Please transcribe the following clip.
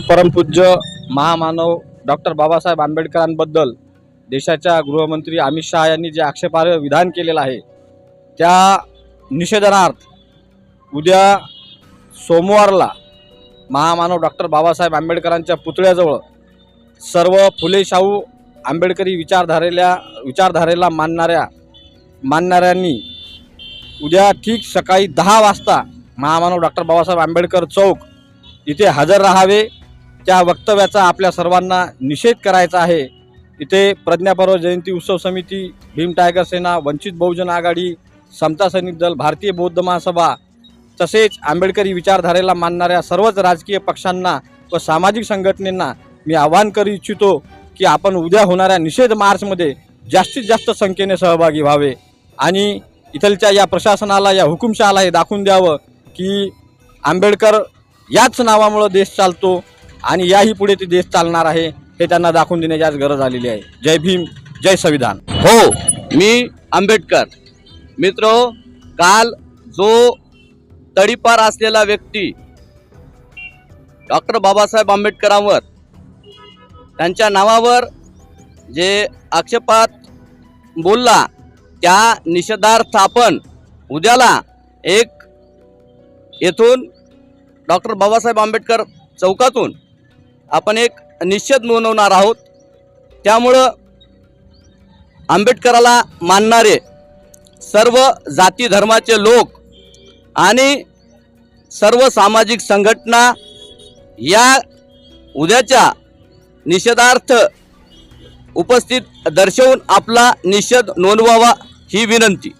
परमपूज्य महामानव डॉक्टर बाबासाहेब आंबेडकरांबद्दल देशाच्या गृहमंत्री अमित शहा यांनी जे आक्षेपार्ह विधान केलेलं आहे त्या निषेधनार्थ उद्या सोमवारला महामानव डॉक्टर बाबासाहेब आंबेडकरांच्या पुतळ्याजवळ सर्व फुले शाहू आंबेडकरी विचारधारेला विचारधारेला मानणाऱ्या मानणाऱ्यांनी उद्या ठीक सकाळी दहा वाजता महामानव डॉक्टर बाबासाहेब आंबेडकर चौक इथे हजर राहावे. त्या वक्तव्याचा आपल्या सर्वांना निषेध करायचा आहे इथे प्रज्ञापर्व जयंती उत्सव समिती भीम टायगर सेना वंचित बहुजन आघाडी समता सैनिक दल भारतीय बौद्ध महासभा तसेच आंबेडकरी विचारधारेला मानणाऱ्या सर्वच राजकीय पक्षांना व सामाजिक संघटनेंना मी आवाहन करू इच्छितो की आपण उद्या होणाऱ्या निषेध मार्चमध्ये जास्तीत जास्त संख्येने सहभागी व्हावे. आणि इथलच्या या प्रशासनाला या हुकुमशहाला हे दाखवून द्यावं की आंबेडकर याच नावामुळं देश चालतो आणि याही पुढे ते देश चालणार आहे हे त्यांना दाखवून देण्याची आज गरज आलेली आहे. जय भीम जय संविधान. हो मी आंबेडकर. मित्र काल जो तडीपार असलेला व्यक्ती डॉक्टर बाबासाहेब आंबेडकरांवर त्यांच्या नावावर जे आक्षेपात बोलला त्या निषेधार्थ आपण उद्याला एक येथून डॉक्टर बाबासाहेब आंबेडकर चौकातून आपण एक निषेध नोंदवणार आहोत. त्यामुळं आंबेडकराला मानणारे सर्व जाती धर्माचे लोक आणि सर्व सामाजिक संघटना या उद्याच्या निषेधार्थ उपस्थित दर्शवून आपला निषेध नोंदवावा ही विनंती.